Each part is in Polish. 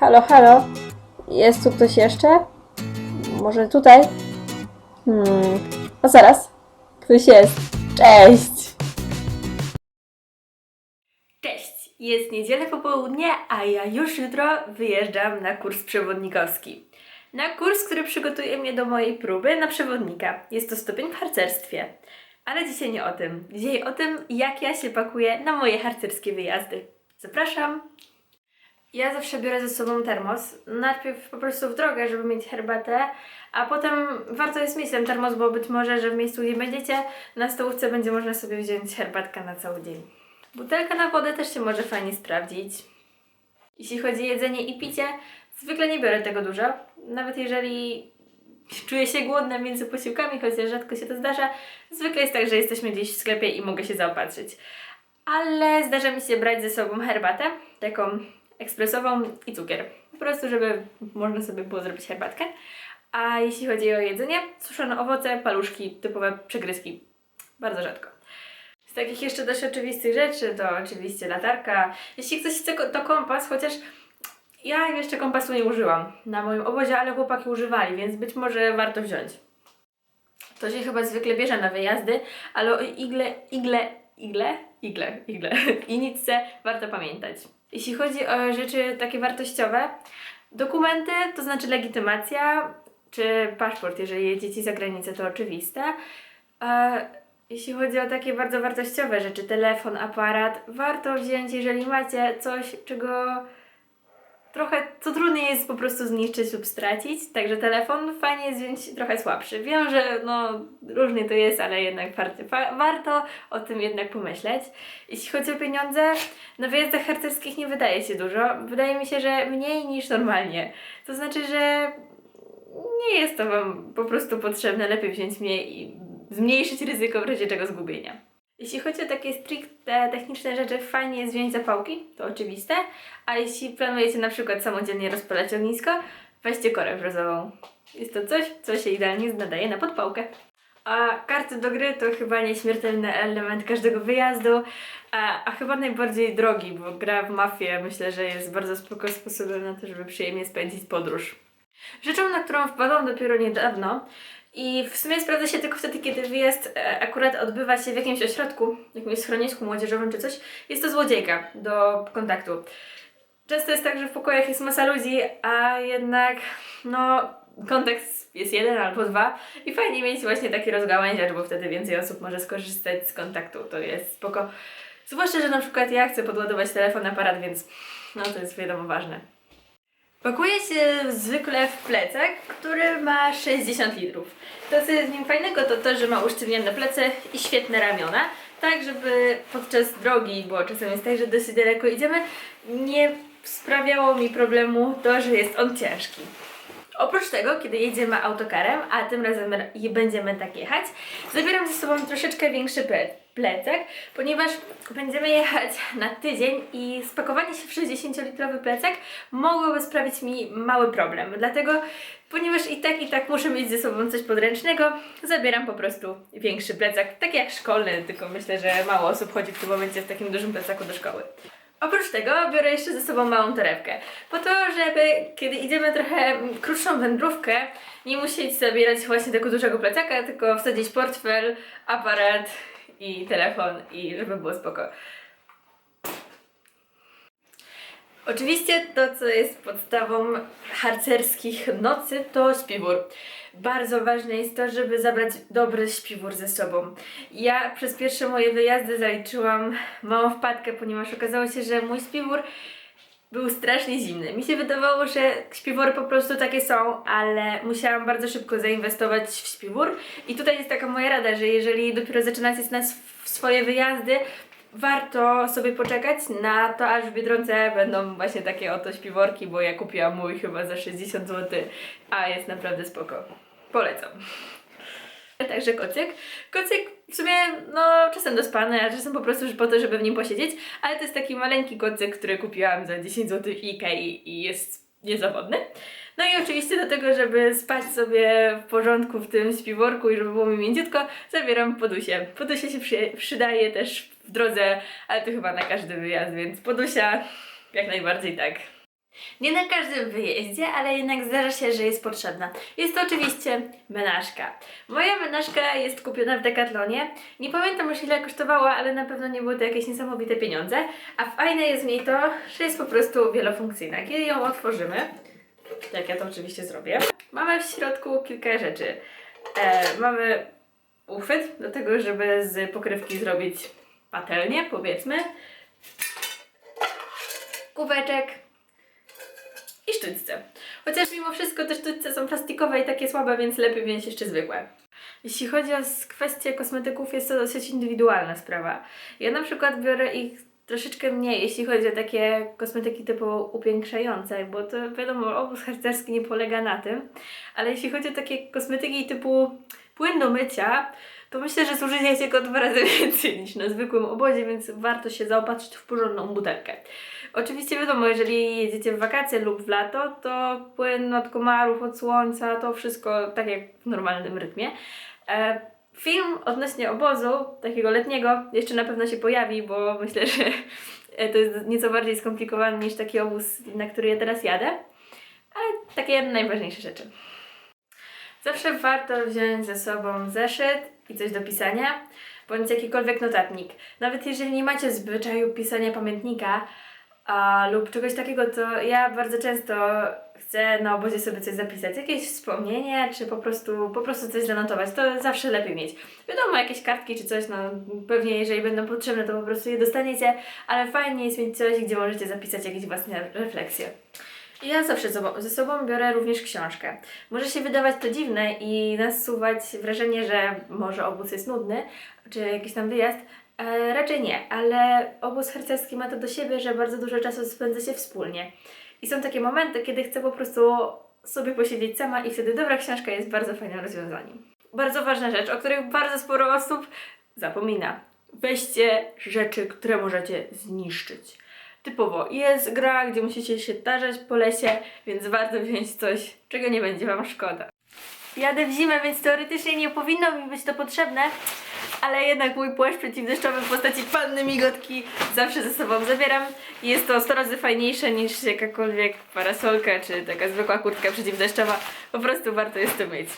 Halo, halo. Jest tu ktoś jeszcze? Może tutaj? Hmm. A zaraz. Ktoś jest. Cześć. Cześć. Jest niedziela popołudnie, a ja już jutro wyjeżdżam na kurs przewodnikowski. Na kurs, który przygotuje mnie do mojej próby na przewodnika. Jest to stopień w harcerstwie. Ale dzisiaj nie o tym. Dzisiaj o tym, jak ja się pakuję na moje harcerskie wyjazdy. Zapraszam! Ja zawsze biorę ze sobą termos. Najpierw po prostu w drogę, żeby mieć herbatę, a potem warto jest mieć ten termos, bo być może, że w miejscu, gdzie będziecie, na stołówce będzie można sobie wziąć herbatkę na cały dzień. Butelka na wodę też się może fajnie sprawdzić. Jeśli chodzi o jedzenie i picie, zwykle nie biorę tego dużo. Nawet jeżeli czuję się głodna między posiłkami, chociaż rzadko się to zdarza, zwykle jest tak, że jesteśmy gdzieś w sklepie i mogę się zaopatrzyć. Ale zdarza mi się brać ze sobą herbatę, taką ekspresową i cukier. Po prostu, żeby można sobie było zrobić herbatkę. A jeśli chodzi o jedzenie, suszone owoce, paluszki, typowe przegryzki. Bardzo rzadko. Z takich jeszcze dość oczywistych rzeczy to oczywiście latarka. Jeśli ktoś chce, to kompas, chociaż ja jeszcze kompasu nie użyłam na moim obozie, ale chłopaki używali, więc być może warto wziąć. To się chyba zwykle bierze na wyjazdy, ale o igle, igle, igle, igle, igle i nitce warto pamiętać. Jeśli chodzi o rzeczy takie wartościowe, dokumenty, to znaczy legitymacja czy paszport, jeżeli jedziecie za granicę, to oczywiste. E, jeśli chodzi o takie bardzo wartościowe rzeczy, telefon, aparat, warto wziąć, jeżeli macie coś, czego trochę, co trudniej jest po prostu zniszczyć lub stracić. Także telefon fajnie jest wziąć trochę słabszy. Wiem, że no różnie to jest, ale jednak warto, warto o tym jednak pomyśleć. Jeśli chodzi o pieniądze, na wyjazdach harcerskich nie wydaje się dużo. Wydaje mi się, że mniej niż normalnie. To znaczy, że nie jest to Wam po prostu potrzebne. Lepiej wziąć mniej i zmniejszyć ryzyko w razie czego zgubienia. Jeśli chodzi o takie stricte techniczne rzeczy, fajnie jest wziąć zapałki, to oczywiste. A jeśli planujecie na przykład samodzielnie rozpalać ognisko, weźcie korę brzozową. Jest to coś, co się idealnie nadaje na podpałkę. A karty do gry to chyba nieśmiertelny element każdego wyjazdu, a, a chyba najbardziej drogi, bo gra w mafię myślę, że jest bardzo spoko sposobem na to, żeby przyjemnie spędzić podróż. Rzeczą, na którą wpadłam dopiero niedawno i w sumie sprawdza się tylko wtedy, kiedy wyjazd e, akurat odbywa się w jakimś ośrodku, jakimś schronisku młodzieżowym czy coś, jest to złodziejka do kontaktu. Często jest tak, że w pokojach jest masa ludzi, a jednak no kontekst jest jeden albo dwa i fajnie mieć właśnie taki rozgałęziacz, bo wtedy więcej osób może skorzystać z kontaktu, to jest spoko. Zwłaszcza, że na przykład ja chcę podładować telefon, aparat, więc no to jest wiadomo ważne. Pakuję się zwykle w plecak, który ma 60 litrów. To co jest w nim fajnego to to, że ma usztywnione plece i świetne ramiona, tak żeby podczas drogi, bo czasem jest tak, że dosyć daleko idziemy, nie sprawiało mi problemu to, że jest on ciężki. Oprócz tego, kiedy jedziemy autokarem, a tym razem będziemy tak jechać, zabieram ze sobą troszeczkę większy ple- plecak, ponieważ będziemy jechać na tydzień i spakowanie się w 60-litrowy plecak mogłoby sprawić mi mały problem. Dlatego, ponieważ i tak, i tak muszę mieć ze sobą coś podręcznego, zabieram po prostu większy plecak, tak jak szkolny, tylko myślę, że mało osób chodzi w tym momencie w takim dużym plecaku do szkoły. Oprócz tego biorę jeszcze ze sobą małą torebkę, po to, żeby kiedy idziemy trochę krótszą wędrówkę, nie musieć zabierać właśnie tego dużego plecaka, tylko wsadzić portfel, aparat i telefon i żeby było spoko. Oczywiście to, co jest podstawą harcerskich nocy, to śpiwór. Bardzo ważne jest to, żeby zabrać dobry śpiwór ze sobą. Ja przez pierwsze moje wyjazdy zaliczyłam małą wpadkę, ponieważ okazało się, że mój śpiwór był strasznie zimny. Mi się wydawało, że śpiwory po prostu takie są, ale musiałam bardzo szybko zainwestować w śpiwór. I tutaj jest taka moja rada, że jeżeli dopiero zaczynacie na sw- swoje wyjazdy, warto sobie poczekać na to, aż w Biedronce będą właśnie takie oto śpiworki, bo ja kupiłam mój chyba za 60 zł, a jest naprawdę spoko. Polecam. Także kocyk. Kocyk w sumie, no, czasem dospany, a czasem po prostu po to, żeby w nim posiedzieć, ale to jest taki maleńki kocyk, który kupiłam za 10 zł w Ikei i jest niezawodny. No i oczywiście do tego, żeby spać sobie w porządku w tym śpiworku i żeby było mi mięciutko, zabieram podusię. Podusia się przy, przydaje też w drodze, ale to chyba na każdy wyjazd, więc podusia jak najbardziej tak. Nie na każdym wyjeździe, ale jednak zdarza się, że jest potrzebna. Jest to oczywiście menażka. Moja menażka jest kupiona w Decathlonie. Nie pamiętam już ile kosztowała, ale na pewno nie były to jakieś niesamowite pieniądze. A fajne jest w niej to, że jest po prostu wielofunkcyjna. Kiedy ją otworzymy, tak ja to oczywiście zrobię, mamy w środku kilka rzeczy. E, mamy uchwyt do tego, żeby z pokrywki zrobić patelnię, powiedzmy. Kubeczek, i sztućce. Chociaż mimo wszystko te sztućce są plastikowe i takie słabe, więc lepiej wziąć jeszcze zwykłe. Jeśli chodzi o kwestię kosmetyków, jest to dosyć indywidualna sprawa. Ja na przykład biorę ich troszeczkę mniej, jeśli chodzi o takie kosmetyki typu upiększające, bo to wiadomo, obóz harcerski nie polega na tym, ale jeśli chodzi o takie kosmetyki typu płyn do mycia, to myślę, że zużyjecie go dwa razy więcej niż na zwykłym obozie, więc warto się zaopatrzyć w porządną butelkę. Oczywiście wiadomo, jeżeli jedziecie w wakacje lub w lato, to płyn od komarów, od słońca, to wszystko tak jak w normalnym rytmie. E, film odnośnie obozu, takiego letniego, jeszcze na pewno się pojawi, bo myślę, że to jest nieco bardziej skomplikowane niż taki obóz, na który ja teraz jadę. Ale takie najważniejsze rzeczy. Zawsze warto wziąć ze sobą zeszyt i coś do pisania, bądź jakikolwiek notatnik. Nawet jeżeli nie macie zwyczaju pisania pamiętnika a, lub czegoś takiego, to ja bardzo często chcę na obozie sobie coś zapisać. Jakieś wspomnienie, czy po prostu, po prostu coś zanotować. To zawsze lepiej mieć. Wiadomo, jakieś kartki czy coś, no pewnie jeżeli będą potrzebne, to po prostu je dostaniecie, ale fajnie jest mieć coś, gdzie możecie zapisać jakieś własne refleksje. Ja zawsze ze sobą, biorę również książkę. Może się wydawać to dziwne i nasuwać wrażenie, że może obóz jest nudny, czy jakiś tam wyjazd. E, raczej nie, ale obóz harcerski ma to do siebie, że bardzo dużo czasu spędza się wspólnie. I są takie momenty, kiedy chcę po prostu sobie posiedzieć sama i wtedy dobra książka jest bardzo fajnym rozwiązaniem. Bardzo ważna rzecz, o której bardzo sporo osób zapomina. Weźcie rzeczy, które możecie zniszczyć. Typowo jest gra, gdzie musicie się tarzać po lesie, więc warto wziąć coś, czego nie będzie Wam szkoda. Jadę w zimę, więc teoretycznie nie powinno mi być to potrzebne, ale jednak mój płaszcz przeciwdeszczowy w postaci panny migotki zawsze ze sobą zabieram. Jest to 100 razy fajniejsze niż jakakolwiek parasolka czy taka zwykła kurtka przeciwdeszczowa. Po prostu warto jest to mieć.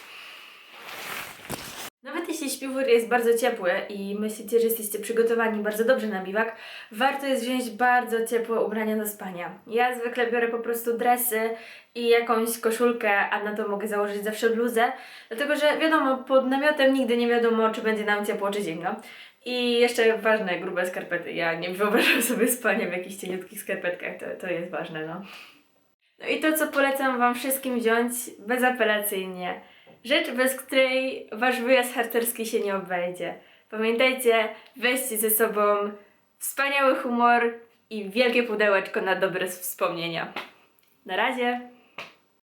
Jeśli śpiwór jest bardzo ciepły i myślicie, że jesteście przygotowani bardzo dobrze na biwak, warto jest wziąć bardzo ciepłe ubrania do spania. Ja zwykle biorę po prostu dresy i jakąś koszulkę, a na to mogę założyć zawsze bluzę, dlatego że wiadomo, pod namiotem nigdy nie wiadomo, czy będzie nam ciepło, czy zimno. I jeszcze ważne, grube skarpety. Ja nie wyobrażam sobie spania w jakichś cieniutkich skarpetkach, to, to jest ważne, no. No i to, co polecam Wam wszystkim wziąć bezapelacyjnie. Rzecz, bez której Wasz wyjazd harcerski się nie obejdzie. Pamiętajcie, weźcie ze sobą wspaniały humor i wielkie pudełeczko na dobre wspomnienia. Na razie!